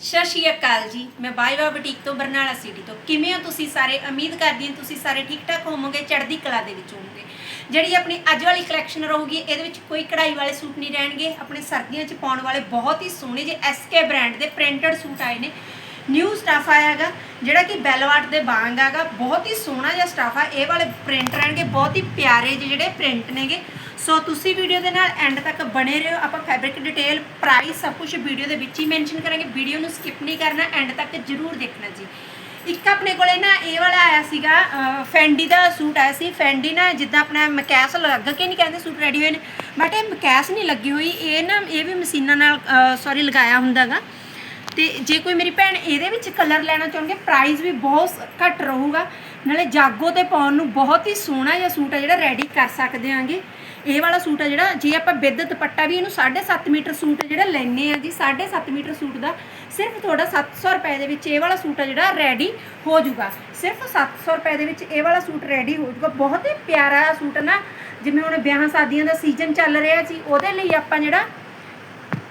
ਸਤਿ ਸ਼੍ਰੀ ਅਕਾਲ ਜੀ। ਮੈਂ ਬਾਈਵਾ ਬੁਟੀਕ ਤੋਂ ਬਰਨਾਲਾ ਸਿਟੀ ਤੋਂ। ਕਿਵੇਂ ਹੋ ਤੁਸੀਂ ਸਾਰੇ? ਉਮੀਦ ਕਰਦੀ ਹਾਂ ਤੁਸੀਂ ਸਾਰੇ ਠੀਕ ਠਾਕ ਹੋਵੋਗੇ, ਚੜ੍ਹਦੀ ਕਲਾ ਦੇ ਵਿੱਚ ਹੋਵੋਗੇ। ਜਿਹੜੀ ਆਪਣੀ ਅੱਜ ਵਾਲੀ ਕਲੈਕਸ਼ਨ ਰਹੂਗੀ, ਇਹਦੇ ਵਿੱਚ ਕੋਈ ਕਢਾਈ ਵਾਲੇ ਸੂਟ ਨਹੀਂ ਰਹਿਣਗੇ। ਆਪਣੇ ਸਰਦੀਆਂ 'ਚ ਪਾਉਣ ਵਾਲੇ ਬਹੁਤ ਹੀ ਸੋਹਣੇ ਜਿਹੇ ਐਸਕੇ ਬ੍ਰਾਂਡ ਦੇ ਪ੍ਰਿੰਟਡ ਸੂਟ ਆਏ ਨੇ। ਨਿਊ ਸਟਾਫ ਆਇਆ ਹੈਗਾ, ਜਿਹੜਾ ਕਿ ਬੈਲਵਾਟ ਦੇ ਵਾਂਗ ਹੈਗਾ। ਬਹੁਤ ਹੀ ਸੋਹਣਾ ਜਿਹਾ ਸਟਾਫ ਆ। ਇਹ ਵਾਲੇ ਪ੍ਰਿੰਟ ਰਹਿਣਗੇ। ਬਹੁਤ ਹੀ ਪਿਆਰੇ ਜਿਹੇ ਜਿਹੜੇ ਪ੍ਰਿੰਟ ਨੇਗੇ। ਸੋ ਤੁਸੀਂ ਵੀਡੀਓ ਦੇ ਨਾਲ ਐਂਡ ਤੱਕ ਬਣੇ ਰਹੋ। ਆਪਾਂ ਫੈਬਰਿਕ ਡਿਟੇਲ ਪ੍ਰਾਈਸ ਸਭ ਕੁਝ ਵੀਡੀਓ ਦੇ ਵਿੱਚ ਹੀ ਮੈਂਸ਼ਨ ਕਰਾਂਗੇ। ਵੀਡੀਓ ਨੂੰ ਸਕਿਪ ਨਹੀਂ ਕਰਨਾ ਐਂਡ ਤੱਕ ਜਰੂਰ ਦੇਖਣਾ ਜੀ। ਇੱਕ ਆਪਣੇ ਕੋਲੇ ਨਾ ਇਹ ਵਾਲਾ ਆਇਆ ਸੀਗਾ ਫੈਂਡੀ ਦਾ ਸੂਟ ਆਇਆ ਸੀ। ਫੈਂਡੀ ਨਾ ਜਿੱਦਾਂ ਆਪਣਾ ਮਕੈਸ ਲੱਗ ਕੇ ਨਹੀਂ ਕਹਿੰਦੇ ਸੂਟ ਰੈਡੀ ਹੋਏ ਨੇ ਬਟ ਇਹ ਮਕੈਸ ਨਹੀਂ ਲੱਗੀ ਹੋਈ। ਇਹ ਨਾ, ਇਹ ਵੀ ਮਸ਼ੀਨਾਂ ਨਾਲ ਸੌਰੀ ਲਗਾਇਆ ਹੁੰਦਾਗਾ। ਤੇ ਜੇ ਕੋਈ ਮੇਰੀ ਭੈਣ ਇਹਦੇ ਵਿੱਚ ਕਲਰ ਲੈਣਾ ਚਾਹੁੰਗੇ ਪ੍ਰਾਈਸ ਵੀ ਬਹੁਤ ਘੱਟ ਰਹੂਗਾ। ਨਾਲੇ ਜਾਗੋ ਤੇ ਪਾਉਣ ਨੂੰ ਬਹੁਤ ਹੀ ਸੋਹਣਾ ਜਿਹਾ ਸੂਟ ਆ ਜਿਹੜਾ ਰੈਡੀ ਕਰ ਸਕਦੇ ਆਂਗੇ। ਇਹ ਵਾਲਾ ਸੂਟ ਆ ਜਿਹੜਾ, ਜੇ ਆਪਾਂ ਬਿੱਦ ਦੁਪੱਟਾ ਵੀ ਇਹਨੂੰ 7.5 ਮੀਟਰ ਸੂਟ ਜਿਹੜਾ ਲੈਨੇ ਆ ਜੀ 7.5 ਮੀਟਰ ਸੂਟ ਦਾ, ਸਿਰਫ ਤੁਹਾਡਾ 700 ਰੁਪਏ ਦੇ ਵਿੱਚ ਇਹ ਵਾਲਾ ਸੂਟ ਆ ਜਿਹੜਾ ਰੈਡੀ ਹੋ ਜਾਊਗਾ। ਸਿਰਫ 700 ਰੁਪਏ ਦੇ ਵਿੱਚ ਇਹ ਵਾਲਾ ਸੂਟ ਰੈਡੀ ਹੋ ਜਾਊਗਾ। ਬਹੁਤ ਹੀ ਪਿਆਰਾ ਸੂਟ ਨਾ, ਜਿਵੇਂ ਹੁਣ ਵਿਆਹਾਂ ਸ਼ਾਦੀਆਂ ਦਾ ਸੀਜ਼ਨ ਚੱਲ ਰਿਹਾ ਜੀ, ਉਹਦੇ ਲਈ ਆਪਾਂ ਜਿਹੜਾ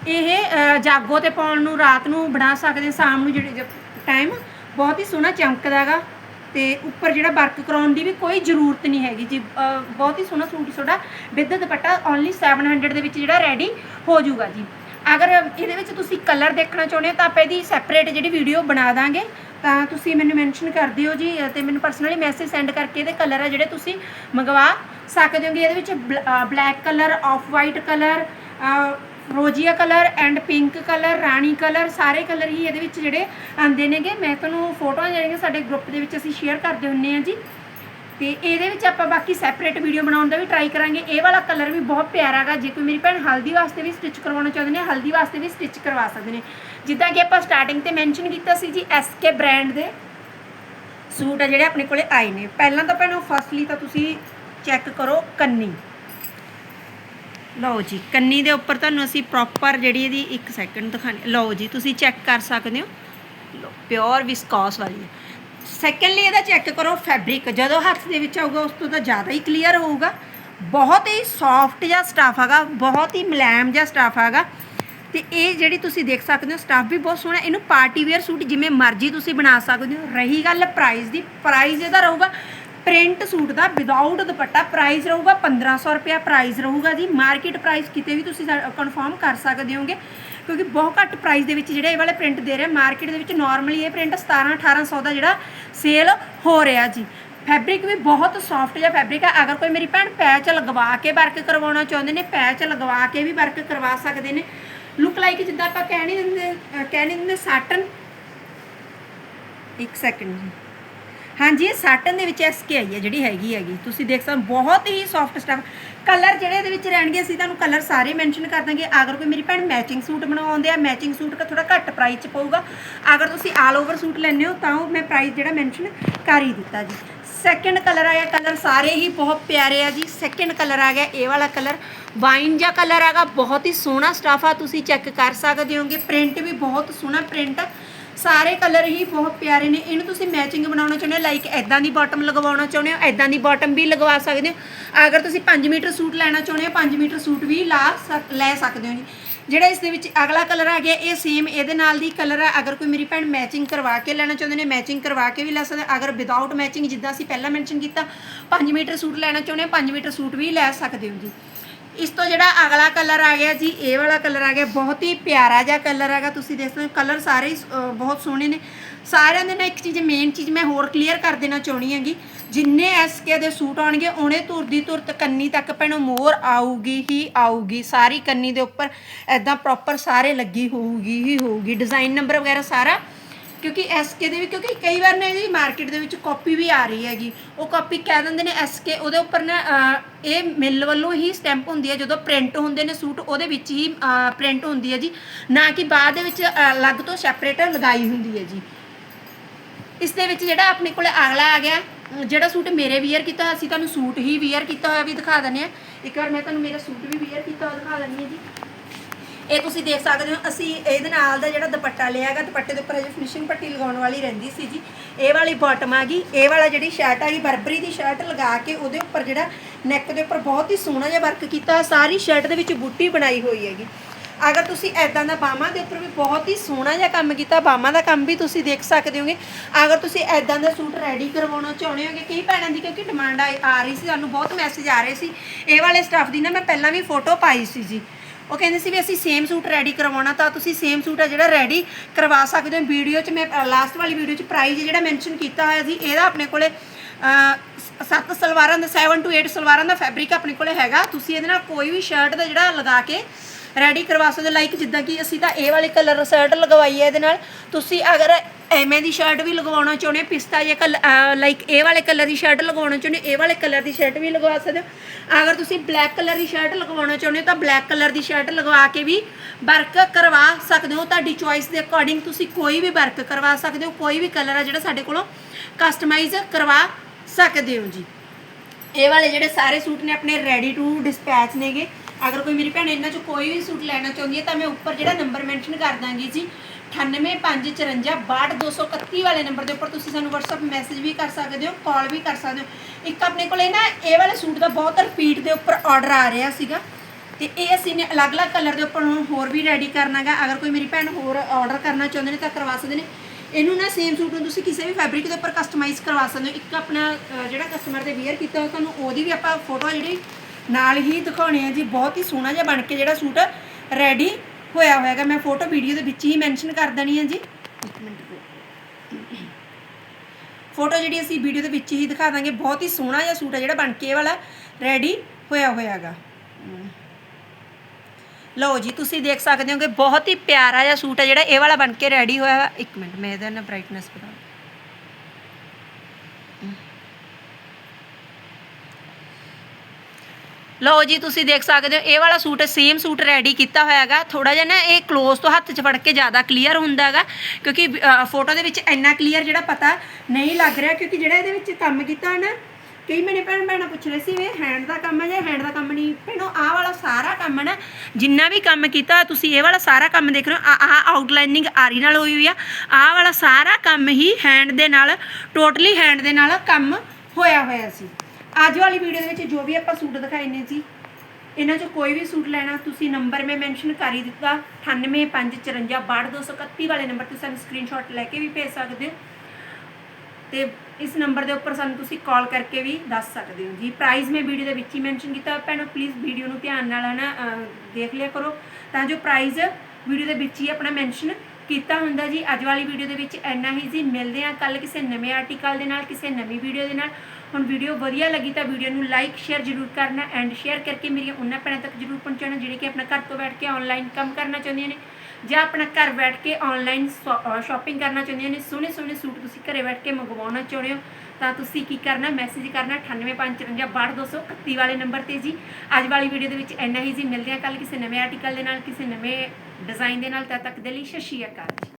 ਇਹ ਜਾਗੋ ਤੇ ਪਾਉਣ ਨੂੰ ਰਾਤ ਨੂੰ ਬਣਾ ਸਕਦੇ ਹਾਂ, ਸ਼ਾਮ ਨੂੰ ਜਿਹੜੇ ਟਾਈਮ ਬਹੁਤ ਹੀ ਸੋਹਣਾ ਚਮਕਦਾਗਾ ਤੇ ਉੱਪਰ ਜਿਹੜਾ ਵਰਕ ਕਰਾਉਣ ਦੀ ਵੀ ਕੋਈ ਜ਼ਰੂਰਤ ਨਹੀਂ ਹੈਗੀ ਜੀ। ਬਹੁਤ ਹੀ ਸੋਹਣਾ ਸੂਟ ਤੁਹਾਡਾ। ਵਿਦ ਦੁਪੱਟਾ ਓਨਲੀ 700 ਦੇ ਵਿੱਚ ਜਿਹੜਾ ਰੈਡੀ ਹੋ ਜਾਊਗਾ ਜੀ। ਅਗਰ ਇਹਦੇ ਵਿੱਚ ਤੁਸੀਂ ਕਲਰ ਦੇਖਣਾ ਚਾਹੁੰਦੇ ਹੋ ਤਾਂ ਆਪਾਂ ਇਹਦੀ ਸੈਪਰੇਟ ਜਿਹੜੀ ਵੀਡੀਓ ਬਣਾ ਦਾਂਗੇ। ਤਾਂ ਤੁਸੀਂ ਮੈਨੂੰ ਮੈਂਸ਼ਨ ਕਰ ਦਿਓ ਜੀ ਤੇ ਮੈਨੂੰ ਪਰਸਨਲੀ ਮੈਸੇਜ ਸੈਂਡ ਕਰਕੇ ਇਹਦੇ ਕਲਰ ਆ ਜਿਹੜੇ ਤੁਸੀਂ ਮੰਗਵਾ ਸਕਦੇ ਹੋਗੇ ਇਹਦੇ ਵਿੱਚ black colour off white colour ਰੋਜੀਆ colour and pink colour, ਰਾਣੀ ਕਲਰ, ਸਾਰੇ ਕਲਰ ਹੀ ਇਹਦੇ ਵਿੱਚ ਜਿਹੜੇ ਆਉਂਦੇ ਨੇਗੇ। ਮੈਂ ਤੁਹਾਨੂੰ ਫੋਟੋਆਂ ਜਿਹੜੀਆਂ ਸਾਡੇ ਗਰੁੱਪ ਦੇ ਵਿੱਚ ਅਸੀਂ ਸ਼ੇਅਰ ਕਰਦੇ ਹੁੰਨੇ ਆ ਜੀ। ਤੇ ਇਹਦੇ ਵਿੱਚ ਆਪਾਂ ਬਾਕੀ ਸੈਪਰੇਟ ਵੀਡੀਓ ਬਣਾਉਣ ਦਾ ਵੀ ਟਰਾਈ ਕਰਾਂਗੇ। ਇਹ ਵਾਲਾ ਕਲਰ ਵੀ ਬਹੁਤ ਪਿਆਰਾ ਹੈਗਾ ਜੇ ਕੋਈ ਮੇਰੀ ਭੈਣ ਹਲਦੀ ਵਾਸਤੇ ਵੀ ਸਟਿਚ ਕਰਵਾਉਣਾ ਚਾਹੁੰਦੇ ਨੇ ਹਲਦੀ ਵਾਸਤੇ ਵੀ ਸਟਿਚ ਕਰਵਾ ਸਕਦੇ ਨੇ। ਜਿੱਦਾਂ ਕਿ ਆਪਾਂ ਸਟਾਰਟਿੰਗ ਤੇ ਮੈਂਸ਼ਨ ਕੀਤਾ ਸੀ ਜੀ ਐਸਕੇ ਬ੍ਰਾਂਡ ਦੇ ਸੂਟ ਆ ਜਿਹੜੇ ਆਪਣੇ ਕੋਲੇ ਆਏ ਨੇ। ਪਹਿਲਾਂ ਤਾਂ ਭੈਣੋ ਫਸਟਲੀ ਤਾਂ ਤੁਸੀਂ ਚੈੱਕ ਕਰੋ ਕੰਨੀ। ਲਓ ਜੀ, ਕੰਨੀ ਦੇ ਉੱਪਰ ਤੁਹਾਨੂੰ ਅਸੀਂ ਪ੍ਰੋਪਰ ਜਿਹੜੀ ਇਹਦੀ 1 ਸੈਕਿੰਡ ਦਿਖਾਣੀ ਲਓ ਜੀ, ਤੁਸੀਂ ਚੈੱਕ ਕਰ ਸਕਦੇ ਹੋ। ਲਓ ਪਿਓਰ ਵਿਸਕੋਸ ਵਾਲੀ ਹੈ। ਸੈਕੰਡਲੀ ਇਹਦਾ ਚੈੱਕ ਕਰੋ ਫੈਬਰਿਕ ਜਦੋਂ ਹੱਥ ਦੇ ਵਿੱਚ ਆਊਗਾ, ਉਸ ਤੋਂ ਤਾਂ ਜ਼ਿਆਦਾ ਹੀ ਕਲੀਅਰ ਹੋਊਗਾ। ਬਹੁਤ ਹੀ ਸੌਫਟ ਜਿਹਾ ਸਟਾਫ ਹੈਗਾ, ਬਹੁਤ ਹੀ ਮੁਲਾਇਮ ਜਿਹਾ ਸਟਾਫ ਹੈਗਾ। ਤੇ ਇਹ ਜਿਹੜੀ ਤੁਸੀਂ ਦੇਖ ਸਕਦੇ ਹੋ ਸਟਾਫ ਵੀ ਬਹੁਤ ਸੋਹਣਾ ਇਹਨੂੰ ਪਾਰਟੀ ਵੇਅਰ ਸੂਟ ਜਿਵੇਂ ਮਰਜ਼ੀ ਤੁਸੀਂ ਬਣਾ ਸਕਦੇ ਹੋ। ਰਹੀ ਗੱਲ ਪ੍ਰਾਈਸ ਦੀ ਪ੍ਰਾਈਸ ਇਹਦਾ ਰਹੂਗਾ। ਪ੍ਰਿੰਟ ਸੂਟ ਦਾ ਵਿਦਆਊਟ ਦੁਪੱਟਾ ਪ੍ਰਾਈਸ ਰਹੂਗਾ 1500 ਰੁਪਿਆ ਪ੍ਰਾਈਸ ਰਹੂਗਾ ਜੀ। ਮਾਰਕੀਟ ਪ੍ਰਾਈਸ ਕਿਤੇ ਵੀ ਤੁਸੀਂ ਕਨਫਰਮ ਕਰ ਸਕਦੇ ਹੋਗੇ। ਕਿਉਂਕਿ ਬਹੁਤ ਘੱਟ ਪ੍ਰਾਈਸ ਦੇ ਵਿੱਚ ਜਿਹੜੇ ਇਹ ਵਾਲੇ ਪ੍ਰਿੰਟ ਦੇ ਰਹੇ ਮਾਰਕੀਟ ਦੇ ਵਿੱਚ ਨਾਰਮਲੀ ਇਹ ਪ੍ਰਿੰਟ 17 1800 ਦਾ ਜਿਹੜਾ ਸੇਲ ਹੋ ਰਿਹਾ ਜੀ। ਫੈਬਰਿਕ ਵੀ ਬਹੁਤ ਸੌਫਟ ਜਿਹਾ ਫੈਬਰਿਕ ਹੈ ਅਗਰ ਕੋਈ ਮੇਰੀ ਭੈਣ ਪੈਚ ਲਗਵਾ ਕੇ ਵਰਕ ਕਰਵਾਉਣਾ ਚਾਹੁੰਦੇ ਨੇ ਪੈਚ ਲਗਵਾ ਕੇ ਵੀ ਵਰਕ ਕਰਵਾ ਸਕਦੇ ਨੇ। ਲੁੱਕ ਲਾਈਕ ਜਿੱਦਾਂ ਆਪਾਂ ਕਹਿਣੀ ਨਹੀਂ ਦਿੰਦੇ, ਅਹ ਕਹਿ ਦਿੰਦੇ ਸਾਟਨ ਇੱਕ ਸੈਕਿੰਡ ਜੀ। ਹਾਂਜੀ, ਇਹ ਸਾਟਨ ਦੇ ਵਿੱਚ ਐਸਕੇ ਆਈ ਹੈ ਜਿਹੜੀ ਹੈਗੀ ਹੈਗੀ। ਤੁਸੀਂ ਦੇਖ ਸਕਦੇ ਬਹੁਤ ਹੀ ਸੌਫਟ ਸਟਫ ਕਲਰ ਜਿਹੜੇ ਇਹਦੇ ਵਿੱਚ ਰਹਿਣਗੇ, ਅਸੀਂ ਤੁਹਾਨੂੰ ਕਲਰ ਸਾਰੇ ਮੈਂਸ਼ਨ ਕਰ ਦਾਂਗੇ। ਅਗਰ ਕੋਈ ਮੇਰੀ ਭੈਣ ਮੈਚਿੰਗ ਸੂਟ ਬਣਵਾਉਂਦੇ ਆ ਮੈਚਿੰਗ ਸੂਟ ਦਾ ਥੋੜਾ ਘੱਟ ਪ੍ਰਾਈਸ 'ਚ ਪਊਗਾ। ਅਗਰ ਤੁਸੀਂ ਆਲ ਓਵਰ ਸੂਟ ਲੈਂਦੇ ਹੋ, ਤਾਂ ਉਹ ਮੈਂ ਪ੍ਰਾਈਸ ਜਿਹੜਾ ਮੈਂਸ਼ਨ ਕਰ ਹੀ ਦਿੱਤਾ ਜੀ। ਸੈਕੰਡ ਕਲਰ ਆਇਆ ਕਲਰ ਸਾਰੇ ਹੀ ਬਹੁਤ ਪਿਆਰੇ ਆ ਜੀ। ਸੈਕੰਡ ਕਲਰ ਆ ਗਿਆ, ਇਹ ਵਾਲਾ ਕਲਰ ਵਾਈਨ ਜਿਹਾ ਕਲਰ ਹੈਗਾ ਬਹੁਤ ਹੀ ਸੋਹਣਾ ਸਟਾਫ ਆ, ਤੁਸੀਂ ਚੈੱਕ ਕਰ ਸਕਦੇ ਹੋਗੇ। ਪ੍ਰਿੰਟ ਵੀ ਬਹੁਤ ਸੋਹਣਾ ਪ੍ਰਿੰਟ ਸਾਰੇ ਕਲਰ ਹੀ ਬਹੁਤ ਪਿਆਰੇ ਨੇ। ਇਹਨੂੰ ਤੁਸੀਂ ਮੈਚਿੰਗ ਬਣਾਉਣਾ ਚਾਹੁੰਦੇ ਹੋ ਲਾਈਕ ਐਦਾਂ ਦੀ ਬਾਟਮ ਲਗਵਾਉਣਾ ਚਾਹੁੰਦੇ ਹੋ ਐਦਾਂ ਦੀ ਬਾਟਮ ਵੀ ਲਗਵਾ ਸਕਦੇ ਹੋ। ਅਗਰ ਤੁਸੀਂ 5 ਮੀਟਰ ਸੂਟ ਲੈਣਾ ਚਾਹੁੰਦੇ ਹੋ 5 ਮੀਟਰ ਸੂਟ ਵੀ ਲਾ ਸਕ- ਲੈ ਸਕਦੇ ਹੋ ਜੀ। ਜਿਹੜਾ ਇਸ ਦੇ ਵਿੱਚ ਅਗਲਾ ਕਲਰ ਆ ਗਿਆ, ਇਹ ਸੇਮ ਇਹਦੇ ਨਾਲ ਦੀ ਕਲਰ ਆ। ਅਗਰ ਕੋਈ ਮੇਰੀ ਭੈਣ ਮੈਚਿੰਗ ਕਰਵਾ ਕੇ ਲੈਣਾ ਚਾਹੁੰਦੇ ਨੇ ਮੈਚਿੰਗ ਕਰਵਾ ਕੇ ਵੀ ਲੈ ਸਕਦੇ। ਅਗਰ ਵਿਦਆਊਟ ਮੈਚਿੰਗ ਜਿੱਦਾਂ ਅਸੀਂ ਪਹਿਲਾਂ ਮੈਂਸ਼ਨ ਕੀਤਾ 5 ਮੀਟਰ ਸੂਟ ਲੈਣਾ ਚਾਹੁੰਦੇ ਹੋ 5 ਮੀਟਰ ਸੂਟ ਵੀ ਲੈ ਸਕਦੇ ਹੋ ਜੀ। ਇਸ ਤੋਂ ਜਿਹੜਾ ਅਗਲਾ ਕਲਰ ਆ ਗਿਆ ਜੀ ਇਹ ਵਾਲਾ ਕਲਰ ਆ ਗਿਆ ਬਹੁਤ ਹੀ ਪਿਆਰਾ ਜਿਹਾ ਕਲਰ ਹੈਗਾ ਤੁਸੀਂ ਦੇਖ ਸਕਦੇ ਹੋ ਕਲਰ ਸਾਰੇ ਹੀ, ਅਹ, ਬਹੁਤ ਸੋਹਣੇ ਨੇ। ਸਾਰਿਆਂ ਦੇ ਨਾਲ ਇੱਕ ਚੀਜ਼ ਮੇਨ ਚੀਜ਼ ਮੈਂ ਹੋਰ ਕਲੀਅਰ ਕਰ ਦੇਣਾ ਚਾਹਣੀ ਹੈਗੀ ਜਿੰਨੇ ਐਸਕੇ ਦੇ ਸੂਟ ਆਉਣਗੇ ਉਹਨੇ ਤੁਰਦੀ ਤੁਰਤ ਕੰਨੀ ਤੱਕ ਪੈਣੋ ਮੋਰ ਆਊਗੀ ਹੀ ਆਊਗੀ ਸਾਰੀ ਕੰਨੀ ਦੇ ਉੱਪਰ ਐਦਾਂ ਪ੍ਰੋਪਰ ਸਾਰੇ ਲੱਗੀ ਹੋਊਗੀ ਹੀ ਹੋਊਗੀ ਡਿਜ਼ਾਈਨ ਨੰਬਰ ਵਗੈਰਾ ਸਾਰਾ ਕਿਉਂਕਿ ਐਸਕੇ ਦੇ ਵੀ ਕਿਉਂਕਿ ਕਈ ਵਾਰ ਨਾ ਇਹਦੀ ਮਾਰਕੀਟ ਦੇ ਵਿੱਚ ਕਾਪੀ ਵੀ ਆ ਰਹੀ ਹੈਗੀ। ਉਹ ਕਾਪੀ ਕਹਿ ਦਿੰਦੇ ਨੇ ਐਸਕੇ ਉਹਦੇ ਉੱਪਰ ਨਾ ਅਹ, ਇਹ ਮਿਲ ਵੱਲੋਂ ਹੀ ਸਟੈਂਪ ਹੁੰਦੀ ਹੈ ਜਦੋਂ ਪ੍ਰਿੰਟ ਹੁੰਦੇ ਨੇ ਸੂਟ ਉਹਦੇ ਵਿੱਚ ਹੀ ਪ੍ਰਿੰਟ ਹੁੰਦੀ ਹੈ ਜੀ। ਨਾ ਕਿ ਬਾਅਦ ਦੇ ਵਿੱਚ ਅਹ, ਅਲੱਗ ਤੋਂ ਸੈਪਰੇਟ ਲਗਾਈ ਹੁੰਦੀ ਹੈ ਜੀ। ਇਸ ਦੇ ਵਿੱਚ ਜਿਹੜਾ ਆਪਣੇ ਕੋਲ ਅਗਲਾ ਆ ਗਿਆ ਅਮ ਜਿਹੜਾ ਸੂਟ ਮੇਰੇ ਵੀਅਰ ਕੀਤਾ ਹੋਇਆ ਅਸੀਂ ਤੁਹਾਨੂੰ ਸੂਟ ਹੀ ਵੀਅਰ ਕੀਤਾ ਹੋਇਆ ਵੀ ਦਿਖਾ ਦਿੰਦੇ ਆ ਇੱਕ ਵਾਰ ਮੈਂ ਤੁਹਾਨੂੰ ਮੇਰਾ ਸੂਟ ਵੀ ਵੀਅਰ ਕੀਤਾ ਹੋਇਆ ਦਿਖਾ ਦਿੰਦੀ ਹਾਂ ਜੀ। ਇਹ ਤੁਸੀਂ ਦੇਖ ਸਕਦੇ ਹੋ, ਅਸੀਂ ਇਹਦੇ ਨਾਲ ਦਾ ਜਿਹੜਾ ਦੁਪੱਟਾ ਲਿਆ ਹੈਗਾ, ਦੁਪੱਟੇ ਦੇ ਉੱਪਰ ਹਜੇ ਫਿਨਿਸ਼ਿੰਗ ਪੱਟੀ ਲਗਾਉਣ ਵਾਲੀ ਰਹਿੰਦੀ ਸੀ ਜੀ। ਇਹ ਵਾਲੀ ਬਾਟਮ ਆ ਗਈ, ਇਹ ਵਾਲਾ ਜਿਹੜੀ ਸ਼ਰਟ ਆ ਗਈ, ਬਰਬਰੀ ਦੀ ਸ਼ਰਟ ਲਗਾ ਕੇ ਉਹਦੇ ਉੱਪਰ ਜਿਹੜਾ ਨੈਕ ਦੇ ਉੱਪਰ ਬਹੁਤ ਹੀ ਸੋਹਣਾ ਜਿਹਾ ਵਰਕ ਕੀਤਾ, ਸਾਰੀ ਸ਼ਰਟ ਦੇ ਵਿੱਚ ਬੂਟੀ ਬਣਾਈ ਹੋਈ ਹੈਗੀ। ਅਗਰ ਤੁਸੀਂ ਐਦਾਂ ਦਾ ਬਾਹਾਂ ਦੇ ਉੱਪਰ ਵੀ ਬਹੁਤ ਹੀ ਸੋਹਣਾ ਜਿਹਾ ਕੰਮ ਕੀਤਾ, ਬਾਹਾਂ ਦਾ ਕੰਮ ਵੀ ਤੁਸੀਂ ਦੇਖ ਸਕਦੇ ਹੋਗੇ। ਅਗਰ ਤੁਸੀਂ ਐਦਾਂ ਦਾ ਸੂਟ ਰੈਡੀ ਕਰਵਾਉਣਾ ਚਾਹੁੰਦੇ ਹੋਗੇ, ਕਈ ਭੈਣਾਂ ਦੀ ਕਿਉਂਕਿ ਡਿਮਾਂਡ ਆ ਆ ਰਹੀ ਸੀ, ਸਾਨੂੰ ਬਹੁਤ ਮੈਸੇਜ ਆ ਰਹੇ ਸੀ। ਇਹ ਵਾਲੇ ਸਟਾਫ ਦੀ ਨਾ ਮੈਂ ਪਹਿਲਾਂ ਵੀ ਫੋਟੋ ਪਾਈ ਸੀ ਜੀ। ਉਹ ਕਹਿੰਦੇ ਸੀ ਵੀ ਅਸੀਂ ਸੇਮ ਸੂਟ ਰੈਡੀ ਕਰਵਾਉਣਾ, ਤਾਂ ਤੁਸੀਂ ਸੇਮ ਸੂਟ ਆ ਜਿਹੜਾ ਰੈਡੀ ਕਰਵਾ ਸਕਦੇ ਹੋ। ਵੀਡੀਓ 'ਚ ਮੈਂ ਲਾਸਟ ਵਾਲੀ ਵੀਡੀਓ 'ਚ ਪ੍ਰਾਈਸ ਜਿਹੜਾ ਮੈਂਸ਼ਨ ਕੀਤਾ ਹੋਇਆ ਸੀ, ਇਹਦਾ ਆਪਣੇ ਕੋਲੇ ਸੱਤ ਸਲਵਾਰਾਂ ਦਾ 7 ਟੂ 8 ਸਲਵਾਰਾਂ ਦਾ ਫੈਬਰਿਕ ਆਪਣੇ ਕੋਲੇ ਹੈਗਾ। ਤੁਸੀਂ ਇਹਦੇ ਨਾਲ ਕੋਈ ਵੀ ਸ਼ਰਟ ਦਾ ਜਿਹੜਾ ਲਗਾ ਕੇ ਰੈਡੀ ਕਰਵਾ ਸਕਦੇ ਲਾਈਕ ਜਿੱਦਾਂ ਕਿ ਅਸੀਂ ਤਾਂ ਇਹ ਵਾਲੇ ਕਲਰ ਸ਼ਰਟ ਲਗਵਾਈ ਹੈ ਇਹਦੇ ਨਾਲ। ਤੁਸੀਂ ਅਗਰ ਐਵੇਂ ਦੀ ਸ਼ਰਟ ਵੀ ਲਗਵਾਉਣਾ ਚਾਹੁੰਦੇ ਹੋ, ਪਿਸਤਾ ਜਾਂ ਕਲ ਲਾਈਕ ਇਹ ਵਾਲੇ ਕਲਰ ਦੀ ਸ਼ਰਟ ਲਗਵਾਉਣਾ ਚਾਹੁੰਦੇ ਹੋ, ਇਹ ਵਾਲੇ ਕਲਰ ਦੀ ਸ਼ਰਟ ਵੀ ਲਗਵਾ ਸਕਦੇ ਹੋ। ਅਗਰ ਤੁਸੀਂ ਬਲੈਕ ਕਲਰ ਦੀ ਸ਼ਰਟ ਲਗਵਾਉਣਾ ਚਾਹੁੰਦੇ ਹੋ, ਤਾਂ ਬਲੈਕ ਕਲਰ ਦੀ ਸ਼ਰਟ ਲਗਵਾ ਕੇ ਵੀ ਵਰਕ ਕਰਵਾ ਸਕਦੇ ਹੋ। ਤੁਹਾਡੀ ਚੋਇਸ ਦੇ ਅਕੋਰਡਿੰਗ ਤੁਸੀਂ ਕੋਈ ਵੀ ਵਰਕ ਕਰਵਾ ਸਕਦੇ ਹੋ, ਕੋਈ ਵੀ ਕਲਰ ਆ ਜਿਹੜਾ ਸਾਡੇ ਕੋਲੋਂ ਕਸਟਮਾਈਜ਼ ਕਰਵਾ ਸਕਦੇ ਹੋ ਜੀ। ਇਹ ਵਾਲੇ ਜਿਹੜੇ ਸਾਰੇ ਸੂਟ ਨੇ, ਆਪਣੇ ਰੈਡੀ ਟੂ ਡਿਸਪੈਚ ਨੇਗੇ। ਅਗਰ ਕੋਈ ਮੇਰੀ ਭੈਣ ਇਹਨਾਂ ਚੋਂ ਕੋਈ ਵੀ ਸੂਟ ਲੈਣਾ ਚਾਹੁੰਦੀ ਹੈ ਤਾਂ ਮੈਂ ਉੱਪਰ ਜਿਹੜਾ ਨੰਬਰ ਮੈਂਸ਼ਨ ਕਰ ਦਾਂਗੀ ਜੀ 9854562231 ਵਾਲੇ ਨੰਬਰ ਦੇ ਉੱਪਰ ਤੁਸੀਂ ਸਾਨੂੰ WhatsApp ਮੈਸੇਜ ਵੀ ਕਰ ਸਕਦੇ ਹੋ ਕਾਲ ਵੀ ਕਰ ਸਕਦੇ ਹੋ। ਇੱਕ ਆਪਣੇ ਕੋਲੇ ਨਾ ਇਹ ਵਾਲੇ ਸੂਟ ਦਾ ਬਹੁਤ ਰਿਪੀਟ ਦੇ ਉੱਪਰ ਆਰਡਰ ਆ ਰਿਹਾ ਸੀਗਾ। ਤੇ ਇਹ ਅਸੀਂ ਨੇ ਅਲੱਗ-ਅਲੱਗ ਕਲਰ ਦੇ ਉੱਪਰ ਹੋਰ ਵੀ ਰੈਡੀ ਕਰਨਾਗਾ। ਅਗਰ ਕੋਈ ਮੇਰੀ ਭੈਣ ਹੋਰ ਆਰਡਰ ਕਰਨਾ ਚਾਹੁੰਦੇ ਨੇ ਤਾਂ ਕਰਵਾ ਸਕਦੇ ਨੇ। ਇਹਨੂੰ ਨਾ ਸੇਮ ਸੂਟ ਨੂੰ ਤੁਸੀਂ ਕਿਸੇ ਵੀ ਫੈਬਰਿਕ ਦੇ ਉੱਪਰ ਕਸਟਮਾਈਜ਼ ਕਰਵਾ ਸਕਦੇ ਹੋ। ਇੱਕ ਆਪਣਾ ਜਿਹੜਾ ਕਸਟਮਰ ਦੇ ਵੇਅਰ ਕੀਤਾ ਹੋਇਆ, ਤੁਹਾਨੂੰ ਉਹਦੀ ਵੀ ਆਪਾਂ ਫੋਟੋ ਜਿਹੜੀ ਨਾਲ ਹੀ ਦਿਖਾਉਣੇ ਆ ਜੀ, ਬਹੁਤ ਹੀ ਸੋਹਣਾ ਜਿਹਾ ਬਣ ਕੇ ਜਿਹੜਾ ਸੂਟ ਰੈਡੀ ਹੋਇਆ ਹੋਇਆਗਾ ਮੈਂ ਫੋਟੋ ਵੀਡੀਓ ਦੇ ਵਿੱਚ ਹੀ ਮੈਂਸ਼ਨ ਕਰ ਦੇਣੀ ਹੈ ਜੀ। ਇੱਕ ਮਿੰਟ ਫੋਟੋ ਜਿਹੜੀ ਅਸੀਂ ਵੀਡੀਓ ਦੇ ਵਿੱਚ ਹੀ ਦਿਖਾ ਦਾਂਗੇ। ਬਹੁਤ ਹੀ ਸੋਹਣਾ ਜਿਹਾ ਸੂਟ ਹੈ ਜਿਹੜਾ ਬਣ ਕੇ ਇਹ ਵਾਲਾ ਰੈਡੀ ਹੋਇਆ ਹੋਇਆਗਾ ਲਓ ਜੀ, ਤੁਸੀਂ ਦੇਖ ਸਕਦੇ ਹੋ ਕਿ ਬਹੁਤ ਹੀ ਪਿਆਰਾ ਜਿਹਾ ਸੂਟ ਹੈ ਜਿਹੜਾ ਇਹ ਵਾਲਾ ਬਣ ਕੇ ਰੈਡੀ ਹੋਇਆ ਇੱਕ ਮਿੰਟ, ਮੈਂ ਇਹਦਾ ਨਾ ਬ੍ਰਾਈਟਨੈਸ ਵਧਾ ਲਓ ਜੀ, ਤੁਸੀਂ ਦੇਖ ਸਕਦੇ ਹੋ, ਇਹ ਵਾਲਾ ਸੂਟ ਸੇਮ ਸੂਟ ਰੈਡੀ ਕੀਤਾ ਹੋਇਆ ਹੈਗਾ। ਥੋੜਾ ਜਿਹਾ ਨਾ ਇਹ ক্লোਜ਼ ਤੋਂ ਹੱਥ 'ਚ ਫੜ ਕੇ ਜ਼ਿਆਦਾ ਕਲੀਅਰ ਹੁੰਦਾ ਹੈਗਾ, ਕਿਉਂਕਿ ਫੋਟੋ ਦੇ ਵਿੱਚ ਇੰਨਾ ਕਲੀਅਰ ਜਿਹੜਾ ਪਤਾ ਨਹੀਂ ਲੱਗ ਰਿਹਾ, ਕਿਉਂਕਿ ਜਿਹੜਾ ਇਹਦੇ ਵਿੱਚ ਕੰਮ ਕੀਤਾ ਹੈ ਨਾ, ਕਈ ਮੇਰੇ ਭੈਣ ਭੈਣਾਂ ਪੁੱਛ ਰਹੇ ਸੀ ਵੀ ਹੈਂਡ ਦਾ ਕੰਮ ਹੈ ਜਾਂ ਹੈਂਡ ਦਾ ਕੰਮ ਨਹੀਂ? ਭੈਣੋ, ਆਹ ਵਾਲਾ ਸਾਰਾ ਕੰਮ ਨਾ, ਜਿੰਨਾ ਵੀ ਕੰਮ ਕੀਤਾ, ਤੁਸੀਂ ਇਹ ਵਾਲਾ ਸਾਰਾ ਕੰਮ ਦੇਖ ਰਹੇ ਹੋ, ਆਹ ਆਊਟਲਾਈਨਿੰਗ ਆਰੀ ਨਾਲ ਹੋਈ ਹੋਈ ਆ। ਆਹ ਵਾਲਾ ਸਾਰਾ ਕੰਮ ਹੀ ਹੈਂਡ ਦੇ ਨਾਲ ਟੋਟਲੀ ਹੈਂਡ ਦੇ ਨਾਲ ਕੰਮ ਹੋਇਆ ਹੋਇਆ ਸੀ। ਅੱਜ ਵਾਲੀ ਵੀਡੀਓ ਦੇ ਵਿੱਚ ਜੋ ਵੀ ਆਪਾਂ ਸੂਟ ਦਿਖਾਏ ਨੇ ਜੀ ਇਹਨਾਂ ਚੋਂ ਕੋਈ ਵੀ ਸੂਟ ਲੈਣਾ ਤੁਸੀਂ ਨੰਬਰ ਮੈਂ ਮੈਂਸ਼ਨ ਕਰ ਹੀ ਦਿੱਤਾ 9854562231 ਵਾਲੇ ਨੰਬਰ ਤੇ ਸਾਨੂੰ ਸਕਰੀਨਸ਼ਾਟ ਲੈ ਕੇ ਵੀ ਭੇਜ ਸਕਦੇ ਹੋ। ਤੇ ਇਸ ਨੰਬਰ ਦੇ ਉੱਪਰ ਸਾਨੂੰ ਤੁਸੀਂ ਕਾਲ ਕਰਕੇ ਵੀ ਦੱਸ ਸਕਦੇ ਹੋ ਜੀ। ਪ੍ਰਾਈਸ ਮੈਂ ਵੀਡੀਓ ਦੇ ਵਿੱਚ ਹੀ ਮੈਂਸ਼ਨ ਕੀਤਾ ਭੈਣੋ ਪਲੀਜ਼ ਵੀਡੀਓ ਨੂੰ ਧਿਆਨ ਨਾਲ ਹਨਾ ਅਹ, ਦੇਖ ਲਿਆ ਕਰੋ। ਤਾਂ ਜੋ ਪ੍ਰਾਈਸ ਵੀਡੀਓ ਦੇ ਵਿੱਚ ਹੀ ਆਪਣਾ ਮੈਂਸ਼ਨ ਕੀਤਾ ਹੁੰਦਾ ਜੀ। ਅੱਜ ਵਾਲੀ ਵੀਡੀਓ ਦੇ ਵਿੱਚ ਇੰਨਾ ਹੀ ਜੀ। ਮਿਲਦੇ ਹਾਂ ਕੱਲ ਕਿਸੇ ਨਵੇਂ ਆਰਟੀਕਲ ਦੇ ਨਾਲ, ਕਿਸੇ ਨਵੀਂ ਵੀਡੀਓ ਦੇ ਨਾਲ। ਹੁਣ ਵੀਡੀਓ ਵਧੀਆ ਲੱਗੀ ਤਾਂ ਵੀਡੀਓ ਨੂੰ ਲਾਈਕ ਸ਼ੇਅਰ ਜ਼ਰੂਰ ਕਰਨਾ ਐਂਡ ਸ਼ੇਅਰ ਕਰਕੇ ਮੇਰੀਆਂ ਉਹਨਾਂ ਭੈਣਾਂ ਤੱਕ ਜ਼ਰੂਰ ਪਹੁੰਚਾਉਣਾ ਜਿਹੜੇ ਕਿ ਆਪਣਾ ਘਰ ਤੋਂ ਬੈਠ ਕੇ ਆਨਲਾਈਨ ਕੰਮ ਕਰਨਾ ਚਾਹੁੰਦੀਆਂ ਨੇ ਜਾਂ ਆਪਣਾ ਘਰ ਬੈਠ ਕੇ ਆਨਲਾਈਨ ਸ਼ਾਪਿੰਗ ਕਰਨਾ ਚਾਹੁੰਦੀਆਂ ਨੇ। ਸੋਹਣੇ ਸੋਹਣੇ ਸੂਟ ਤੁਸੀਂ ਘਰੇ ਬੈਠ ਕੇ ਮੰਗਵਾਉਣਾ ਚਾਹੁੰਦੇ ਹੋ। ਤਾਂ ਤੁਸੀਂ ਕੀ ਕਰਨਾ ਮੈਸੇਜ ਕਰਨਾ 9855562231 ਵਾਲੇ ਨੰਬਰ ਤੇ ਜੀ। ਅੱਜ ਵਾਲੀ ਵੀਡੀਓ ਦੇ ਵਿੱਚ ਇੰਨਾ ਹੀ ਜੀ। ਮਿਲਦੇ ਹਾਂ ਕੱਲ ਕਿਸੇ ਨਵੇਂ ਆਰਟੀਕਲ ਦੇ ਨਾਲ, ਕਿਸੇ ਨਵੇਂ ਡਿਜ਼ਾਈਨ ਦੇ ਨਾਲ। ਤਦ ਤੱਕ ਦੇ ਲਈ ਸਤਿ ਸ਼੍ਰੀ ਅਕਾਲ ਜੀ।